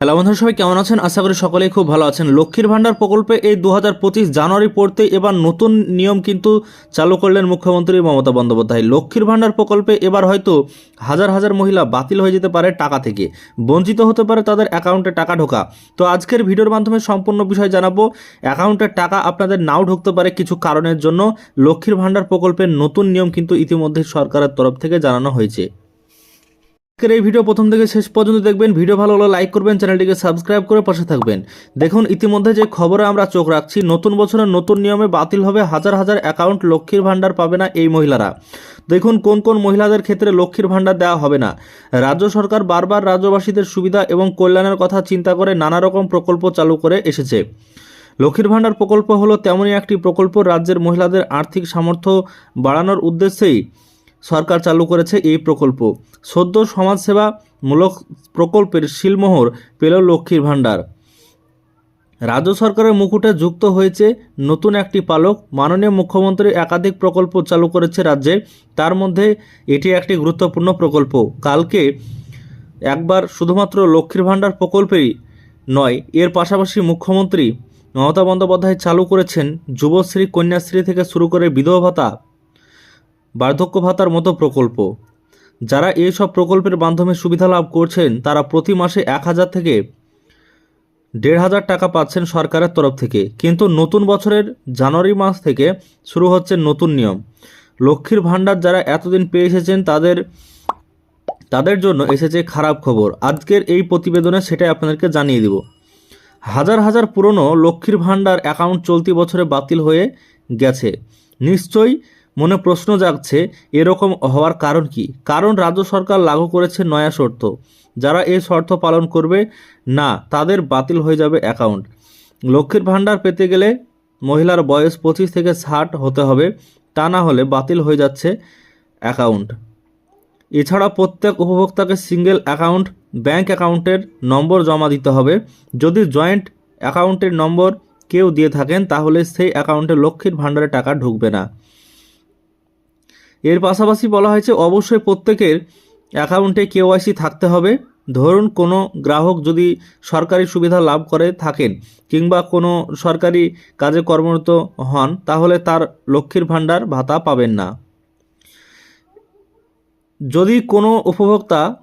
Hello বন্ধুরা, সবাই কেমন আছেন? আশা করি সকলেই খুব ভালো আছেন। লক্ষ্মীর ভাণ্ডার প্রকল্পে এই দু হাজার পঁচিশ জানুয়ারি পড়তে এবার নতুন নিয়ম কিন্তু চালু করলেন মুখ্যমন্ত্রী মমতা বন্দ্যোপাধ্যায়। লক্ষ্মীর ভাণ্ডার প্রকল্পে এবার হয়তো হাজার হাজার মহিলা বাতিল হয়ে যেতে পারে টাকা থেকে। বঞ্চিত হতে পারে তাদের অ্যাকাউন্টে টাকা ঢোকা। তো আজকের ভিডিওর মাধ্যমে সম্পূর্ণ বিষয় জানাব। অ্যাকাউন্টের টাকা আপনাদের নাও ঢুকতে পারে কিছু কারণের জন্য। লক্ষ্মীর ভাণ্ডার প্রকল্পের নতুন নিয়ম কিন্তু ইতিমধ্যে সরকারের তরফ থেকে জানানো হয়েছে। আজকের এই ভিডিও প্রথম থেকে শেষ পর্যন্ত দেখবেন। ভিডিও ভালো হলে লাইক করবেন, চ্যানেলটিকে সাবস্ক্রাইব করে পাশে থাকবেন। দেখুন, ইতিমধ্যে যে খবরে আমরা চোখ রাখছি, নতুন বছরের নতুন নিয়মে বাতিল হবে হাজার হাজার অ্যাকাউন্ট লক্ষ্মীর ভাণ্ডার পাবে না এই মহিলারা। দেখুন, কোন কোন মহিলাদের ক্ষেত্রে লক্ষ্মীর ভাণ্ডার দেওয়া হবে না। রাজ্য সরকার বারবার রাজ্যবাসীদের সুবিধা এবং কল্যাণের কথা চিন্তা করে নানা রকম প্রকল্প চালু করে এসেছে। লক্ষ্মীর ভাণ্ডার প্রকল্প হলো তেমনই একটি প্রকল্প। রাজ্যের মহিলাদের আর্থিক সামর্থ্য বাড়ানোর উদ্দেশ্যেই সরকার চালু করেছে এই প্রকল্প। সদ্য সমাজসেবা মূলক প্রকল্পের শিলমোহর পেল লক্ষ্মীর ভাণ্ডার। রাজ্য সরকারের মুকুটে যুক্ত হয়েছে নতুন একটি পালক। মাননীয় মুখ্যমন্ত্রী একাধিক প্রকল্প চালু করেছে রাজ্যে। তার মধ্যে এটি একটি গুরুত্বপূর্ণ প্রকল্প। কালকে একবার শুধুমাত্র লক্ষ্মীর ভাণ্ডার প্রকল্পেই নয়, এর পাশাপাশি মুখ্যমন্ত্রী মমতা বন্দ্যোপাধ্যায় চালু করেছেন যুবশ্রী, কন্যাশ্রী থেকে শুরু করে বিধবা ভাতা। বার্ধক্য ভাতার মতো প্রকল্প। যারা এই সব প্রকল্পের মাধ্যমে সুবিধা লাভ করছেন, তারা প্রতি মাসে এক হাজার থেকে দেড় হাজার টাকা পাচ্ছেন সরকারের তরফ থেকে। কিন্তু নতুন বছরের জানুয়ারি মাস থেকে শুরু হচ্ছে নতুন নিয়ম। লক্ষ্মীর ভাণ্ডার যারা এতদিন পেয়ে এসেছেন, তাদের তাদের জন্য এসেছে খারাপ খবর। আজকের এই প্রতিবেদনে সেটাই আপনাদেরকে জানিয়ে দিব। হাজার হাজার পুরনো লক্ষ্মীর ভাণ্ডার অ্যাকাউন্ট চলতি বছরে বাতিল হয়ে গেছে। নিশ্চয়ই মনে প্রশ্ন জাগছে, এরকম হওয়ার কারণ কি? কারণ রাজ্য সরকার লাগু করেছে নয়া শর্ত। যারা এই শর্ত পালন করবে, না, তাদের বাতিল হয়ে যাবে অ্যাকাউন্ট লক্ষ্মীর ভাণ্ডার পেতে গেলে মহিলার বয়স পঁচিশ থেকে ষাট হতে হবে, তা না হলে বাতিল হয়ে যাচ্ছে অ্যাকাউন্ট এছাড়া প্রত্যেক উপভোক্তাকে সিঙ্গেল অ্যাকাউন্ট ব্যাংক অ্যাকাউন্টের নম্বর জমা দিতে হবে। যদি জয়েন্ট অ্যাকাউন্টের নম্বর কেউ দিয়ে থাকেন, তাহলে সেই অ্যাকাউন্টে লক্ষ্মীর ভাণ্ডারে টাকা ঢুকবে না। এর পাশাপাশি বলা হয়েছে, অবশ্যই প্রত্যেকের অ্যাকাউন্টে কেওয়াইসি থাকতে হবে। ধরুন, কোনো গ্রাহক যদি সরকারি সুবিধা লাভ করে থাকেন কিংবা কোনো সরকারি কাজে কর্মরত হন, তাহলে তার লক্ষ্মীর ভাণ্ডার ভাতা পাবেন না। যদি কোনো উপভোক্তা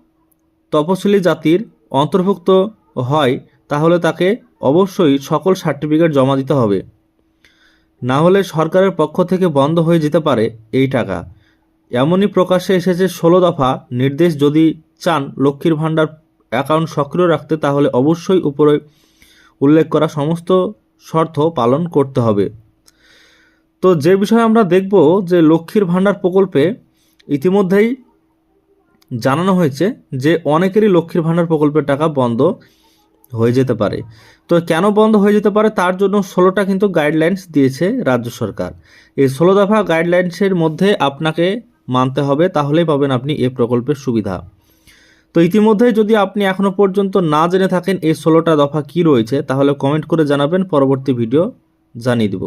তপশিলি জাতির অন্তর্ভুক্ত হয়, তাহলে তাকে অবশ্যই সকল সার্টিফিকেট জমা দিতে হবে। না হলে সরকারের পক্ষ থেকে বন্ধ হয়ে যেতে পারে এই টাকা। এমনই প্রকাশ্যে এসেছে ষোলো দফা নির্দেশ যদি চান লক্ষ্মীর ভাণ্ডার অ্যাকাউন্ট সক্রিয় রাখতে, তাহলে অবশ্যই উপরে উল্লেখ করা সমস্ত শর্ত পালন করতে হবে। তো যে বিষয়ে আমরা দেখব যে লক্ষ্মীর ভাণ্ডার প্রকল্পে ইতিমধ্যেই জানানো হয়েছে যে অনেকেরই লক্ষ্মীর ভাণ্ডার প্রকল্পের টাকা বন্ধ হয়ে যেতে পারে। তো কেন বন্ধ হয়ে যেতে পারে? তার জন্য ষোলোটা কিন্তু গাইডলাইন্স দিয়েছে রাজ্য সরকার। এই ষোলো দফা গাইডলাইন্সের মধ্যে আপনাকে মানতে হবে, তাহলেই পাবেন আপনি এই প্রকল্পের সুবিধা। তো ইতিমধ্যে যদি আপনি এখনও পর্যন্ত না জেনে থাকেন এই ষোলোটা দফা কি রয়েছে, তাহলে কমেন্ট করে জানাবেন, পরবর্তী ভিডিও জানিয়ে দিব।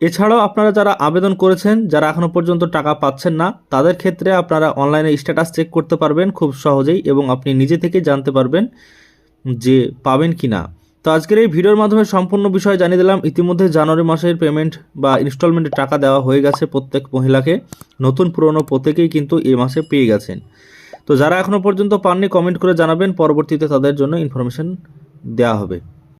এছাড়াও আপনারা যারা আবেদন করেছেন, যারা এখনও পর্যন্ত টাকা পাচ্ছেন না, তাদের ক্ষেত্রে আপনারা অনলাইনে স্ট্যাটাস চেক করতে পারবেন খুব সহজেই এবং আপনি নিজে থেকে জানতে পারবেন যে পাবেন কি না তো আজকের এই ভিডিওর মাধ্যমে সম্পূর্ণ বিষয় জানিয়ে দিলাম। ইতিমধ্যে জানুয়ারি মাসের পেমেন্ট বা ইনস্টলমেন্টের টাকা দেওয়া হয়ে গেছে প্রত্যেক মহিলাকে। নতুন, পুরনো প্রত্যেকেই কিন্তু এই মাসে পেয়ে গেছেন। তো যারা এখনও পর্যন্ত পাননি কমেন্ট করে জানাবেন। পরবর্তীতে তাদের জন্য ইনফরমেশান দেওয়া হবে।